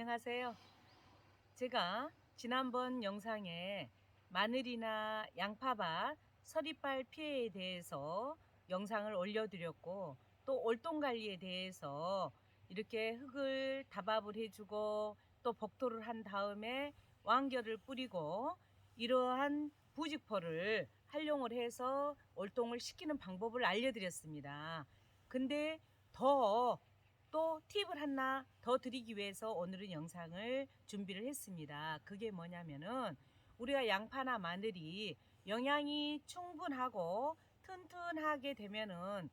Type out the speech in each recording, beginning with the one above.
안녕하세요. 제가 지난번 영상에 마늘이나 양파밭 서리빨 피해에 대해서 영상을 올려드렸고 또 올동 관리에 대해서 이렇게 흙을 다밥을 해주고 또 복토를 한 다음에 왕겨를 뿌리고 이러한 부직포를 활용을 해서 올동을 시키는 방법을 알려드렸습니다. 근데 더 또 팁을 하나 더 드리기 위해서 오늘은 영상을 준비를 했습니다. 그게 뭐냐면은 우리가 양파나 마늘이 영양이 충분하고 튼튼하게 되면은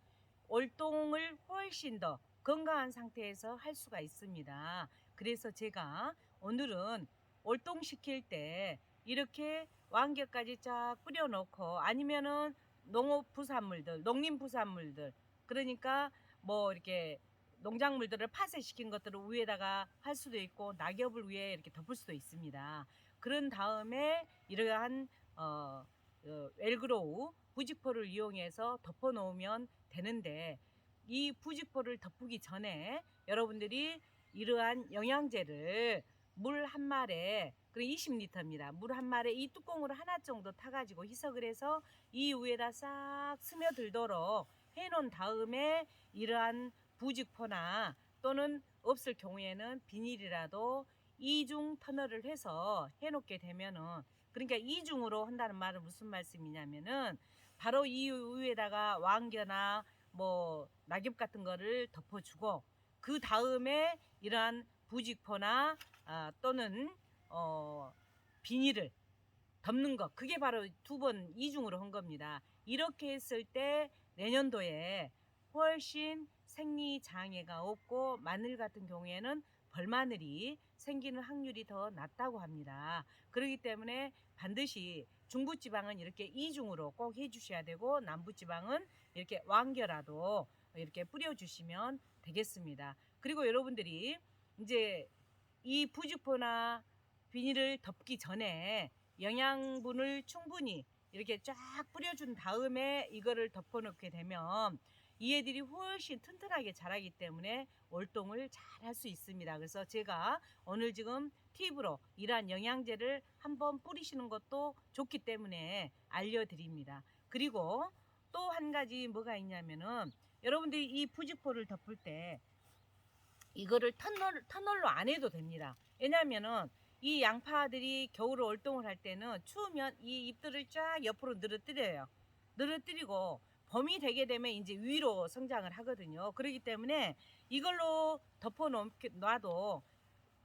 올동을 훨씬 더 건강한 상태에서 할 수가 있습니다. 그래서 제가 오늘은 올동 시킬 때 이렇게 완결까지 쫙 뿌려놓고 아니면은 농업 부산물들, 농림 부산물들 그러니까 뭐 이렇게 농작물들을 파쇄시킨 것들을 위에다가 할 수도 있고 낙엽을 위에 이렇게 덮을 수도 있습니다. 그런 다음에 이러한 어, 어, 웰그로우 부직포를 이용해서 덮어 놓으면 되는데 이 부직포를 덮기 전에 여러분들이 이러한 영양제를 물 한 말에 그 20리터입니다. 물 한 말에 이 뚜껑으로 하나 정도 타가지고 희석을 해서 이 위에다 싹 스며들도록 해놓은 다음에 이러한 부직포나 또는 없을 경우에는 비닐이라도 이중 터널을 해서 해놓게 되면은 그러니까 이중으로 한다는 말은 무슨 말씀이냐면은 바로 이 위에다가 왕겨나 뭐 낙엽 같은 거를 덮어주고 그 다음에 이러한 부직포나 아, 또는 어, 비닐을 덮는 것 그게 바로 두 번 이중으로 한 겁니다. 이렇게 했을 때 내년도에 훨씬 생리 장애가 없고 마늘 같은 경우에는 벌마늘이 생기는 확률이 더 낮다고 합니다. 그렇기 때문에 반드시 중부지방은 이렇게 이중으로 꼭 해주셔야 되고 남부지방은 이렇게 왕겨라도 이렇게 뿌려주시면 되겠습니다. 그리고 여러분들이 이제 이 부직포나 비닐을 덮기 전에 영양분을 충분히 이렇게 쫙 뿌려준 다음에 이거를 덮어놓게 되면 이 애들이 훨씬 튼튼하게 자라기 때문에 월동을 잘 할 수 있습니다. 그래서 제가 오늘 지금 팁으로 이러한 영양제를 한번 뿌리시는 것도 좋기 때문에 알려드립니다. 그리고 또 한 가지 뭐가 있냐면은 여러분들이 이 부직포를 덮을 때 이거를 터널, 터널로 안 해도 됩니다. 왜냐면은 이 양파들이 겨울에 월동을 할 때는 추우면 이 잎들을 쫙 옆으로 늘어뜨려요. 늘어뜨리고 봄이 되게 되면 이제 위로 성장을 하거든요. 그렇기 때문에 이걸로 덮어 놔도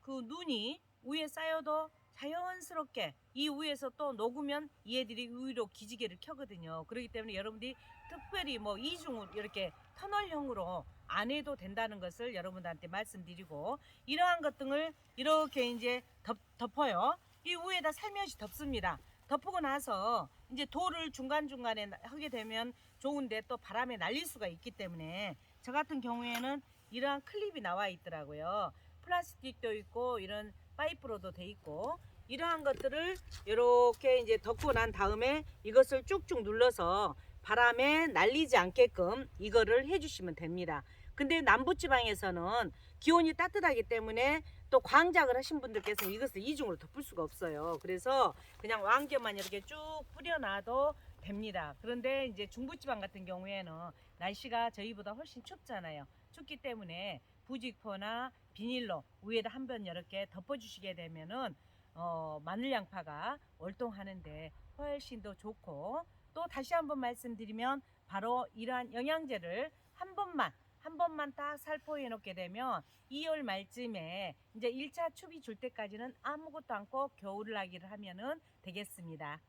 그 눈이 위에 쌓여도 자연스럽게 이 위에서 또 녹으면 얘들이 위로 기지개를 켜거든요. 그렇기 때문에 여러분들이 특별히 뭐 이중으로 이렇게 터널형으로 안 해도 된다는 것을 여러분들한테 말씀드리고 이러한 것들을 이렇게 이제 덮, 덮어요. 이 위에다 살며시 덮습니다. 덮고 나서 이제 돌을 중간중간에 하게 되면 좋은데 또 바람에 날릴 수가 있기 때문에 저 같은 경우에는 이러한 클립이 나와 있더라고요. 플라스틱도 있고 이런 파이프로도 돼 있고 이러한 것들을 이렇게 이제 덮고 난 다음에 이것을 쭉쭉 눌러서 바람에 날리지 않게끔 이거를 해주시면 됩니다. 근데 남부지방에서는 기온이 따뜻하기 때문에 또 광작을 하신 분들께서 이것을 이중으로 덮을 수가 없어요. 그래서 그냥 왕겨만 이렇게 쭉 뿌려놔도 됩니다. 그런데 이제 중부지방 같은 경우에는 날씨가 저희보다 훨씬 춥잖아요. 춥기 때문에 부직포나 비닐로 위에다 한 번 이렇게 덮어주시게 되면은 어, 마늘 양파가 월동하는데 훨씬 더 좋고 또 다시 한번 말씀드리면 바로 이러한 영양제를 한 번만 한 번만 딱 살포해 놓게 되면 2월 말쯤에 이제 1차 추비 줄 때까지는 아무것도 않고 겨울을 하기를 하면은 되겠습니다.